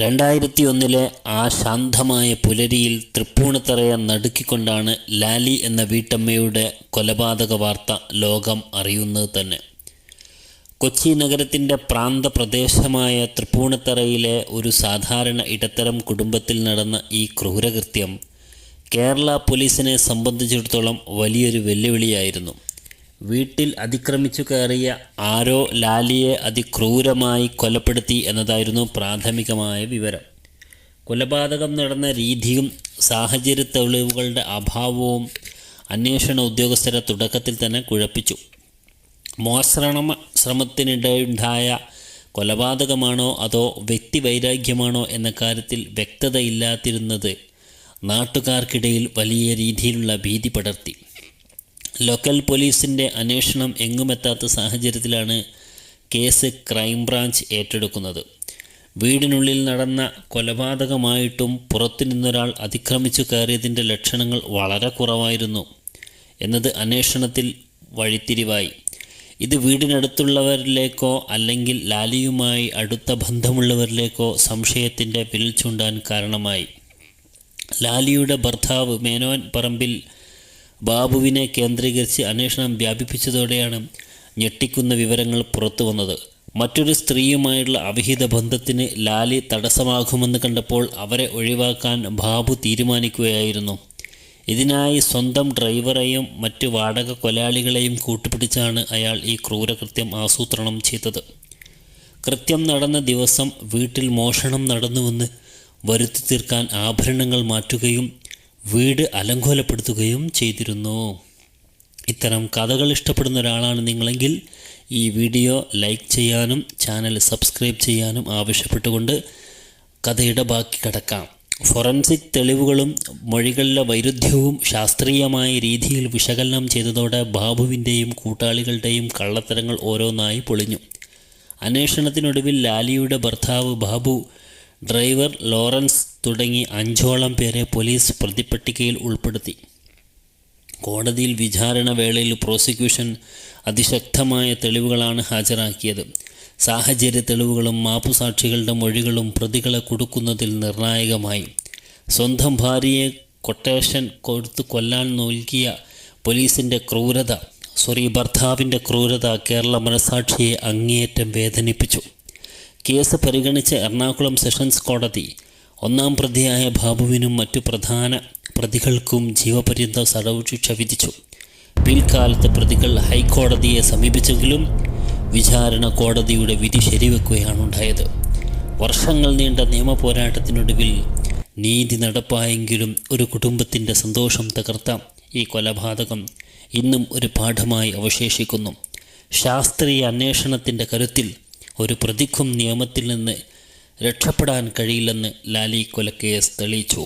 രണ്ടായിരത്തി ഒന്നിലെ ആ ശാന്തമായ പുലരിയിൽ തൃപ്പൂണിത്തറയെ നടുക്കിക്കൊണ്ടാണ് ലാലി എന്ന വീട്ടമ്മയുടെ കൊലപാതക വാർത്ത ലോകം അറിയുന്നത് തന്നെ. കൊച്ചി നഗരത്തിന്റെ പ്രാന്തപ്രദേശമായ തൃപ്പൂണിത്തറയിലെ ഒരു സാധാരണ ഇടത്തരം കുടുംബത്തിൽ നടന്ന ഈ ക്രൂരകൃത്യം കേരള പോലീസിനെ സംബന്ധിച്ചിടത്തോളം വലിയൊരു വെല്ലുവിളിയായിരുന്നു. വീട്ടിൽ അതിക്രമിച്ചു കയറിയ ആരോ ലാലിയെ അതിക്രൂരമായി കൊലപ്പെടുത്തി എന്നതായിരുന്നു പ്രാഥമികമായ വിവരം. കൊലപാതകം നടന്ന രീതിയും സാഹചര്യ തെളിവുകളുടെ അഭാവവും അന്വേഷണ ഉദ്യോഗസ്ഥരെ തുടക്കത്തിൽ തന്നെ കുഴപ്പിച്ചു. മോശ്രണ ശ്രമത്തിനിടയുണ്ടായ കൊലപാതകമാണോ അതോ വ്യക്തിവൈരാഗ്യമാണോ എന്ന കാര്യത്തിൽ വ്യക്തതയില്ലാതിരുന്നത് നാട്ടുകാർക്കിടയിൽ വലിയ രീതിയിലുള്ള ഭീതി പടർത്തി. ലോക്കൽ പോലീസിന്റെ അന്വേഷണം എങ്ങുമെത്താത്ത സാഹചര്യത്തിലാണ് കേസ് ക്രൈംബ്രാഞ്ച് ഏറ്റെടുക്കുന്നത്. വീടിനുള്ളിൽ നടന്ന കൊലപാതകമായിട്ടും പുറത്തു നിന്നൊരാൾ അതിക്രമിച്ചു കയറിയതിന്റെ ലക്ഷണങ്ങൾ വളരെ കുറവായിരുന്നു എന്നത് അന്വേഷണത്തിൽ വഴിത്തിരിവായി. ഇത് വീടിനടുത്തുള്ളവരിലേക്കോ അല്ലെങ്കിൽ ലാലിയുമായി അടുത്ത ബന്ധമുള്ളവരിലേക്കോ സംശയത്തിന്റെ വിരൽ ചൂണ്ടാൻ കാരണമായി. ലാലിയുടെ ഭർത്താവ് മേനോൻ പറമ്പിൽ ബാബുവിനെ കേന്ദ്രീകരിച്ച് അന്വേഷണം വ്യാപിപ്പിച്ചതോടെയാണ് ഞെട്ടിക്കുന്ന വിവരങ്ങൾ പുറത്തു വന്നത്. മറ്റൊരു സ്ത്രീയുമായുള്ള അവിഹിത ബന്ധത്തിന് ലാലി തടസ്സമാകുമെന്ന് കണ്ടപ്പോൾ അവരെ ഒഴിവാക്കാൻ ബാബു തീരുമാനിക്കുകയായിരുന്നു. ഇതിനായി സ്വന്തം ഡ്രൈവറെയും മറ്റ് വാടക കൊലാളികളെയും കൂട്ടുപിടിച്ചാണ് അയാൾ ഈ ക്രൂരകൃത്യം ആസൂത്രണം ചെയ്തത്. കൃത്യം നടന്ന ദിവസം വീട്ടിൽ മോഷണം നടന്നുവെന്ന് വരുത്തി തീർക്കാൻ ആഭരണങ്ങൾ മാറ്റുകയും വീട് അലങ്കോലപ്പെടുത്തുകയും ചെയ്തിരുന്നു. ഇത്തരം കഥകൾ ഇഷ്ടപ്പെടുന്ന ഒരാളാണ് നിങ്ങളെങ്കിൽ ഈ വീഡിയോ ലൈക്ക് ചെയ്യാനും ചാനൽ സബ്സ്ക്രൈബ് ചെയ്യാനും ആവശ്യപ്പെട്ടുകൊണ്ട് കഥയുടെ ബാക്കി കിടക്കാം. ഫോറൻസിക് തെളിവുകളും മൊഴികളിലെ വൈരുദ്ധ്യവും ശാസ്ത്രീയമായ രീതിയിൽ വിശകലനം ചെയ്തതോടെ ബാബുവിന്റെയും കൂട്ടാളികളുടെയും കള്ളത്തരങ്ങൾ ഓരോന്നായി പൊളിഞ്ഞു. അന്വേഷണത്തിനൊടുവിൽ ലാലിയുടെ ഭർത്താവ് ബാബു ഡ്രൈവർ ലോറൻസ് തുടങ്ങി അഞ്ചോളം പേരെ പോലീസ് പ്രതിപ്പട്ടികയിൽ ഉൾപ്പെടുത്തി. കോടതിയിൽ വിചാരണ വേളയിൽ പ്രോസിക്യൂഷൻ അതിശക്തമായ തെളിവുകളാണ് ഹാജരാക്കിയത്. സാഹചര്യ തെളിവുകളും മാപ്പുസാക്ഷികളുടെ മൊഴികളും പ്രതികളെ കൊടുക്കുന്നതിൽ നിർണായകമായി. സ്വന്തം ഭാര്യയെ കൊട്ടേഷൻ കൊടുത്ത് കൊല്ലാൻ നൽകിയ പോലീസിന്റെ ക്രൂരത സോറി ഭർത്താവിന്റെ ക്രൂരത കേരള മനസാക്ഷിയെ അങ്ങേയറ്റം വേദനിപ്പിച്ചു. കേസ് പരിഗണിച്ച എറണാകുളം സെഷൻസ് കോടതി ഒന്നാം പ്രതിയായ ബാബുവിനും മറ്റു പ്രധാന പ്രതികൾക്കും ജീവപര്യന്ത തടവ് ശിക്ഷ വിധിച്ചു. പിൽക്കാലത്ത് പ്രതികൾ ഹൈക്കോടതിയെ സമീപിച്ചെങ്കിലും വിചാരണ കോടതിയുടെ വിധി ശരിവെക്കുകയാണ് ഉണ്ടായത്. വർഷങ്ങൾ നീണ്ട നിയമ പോരാട്ടത്തിനൊടുവിൽ നീതി നടപ്പായെങ്കിലും ഒരു കുടുംബത്തിന്റെ സന്തോഷം തകർത്ത ഈ കൊലപാതകം ഇന്നും ഒരു പാഠമായി അവശേഷിക്കുന്നു. ശാസ്ത്രീയ അന്വേഷണത്തിന്റെ കരുത്തിൽ ഒരു പ്രതിക്കും നിയമത്തിൽ നിന്ന് രക്ഷപ്പെടാൻ കഴിയില്ലെന്ന് ലാലി കൊലക്കേസ് തെളിയിച്ചു.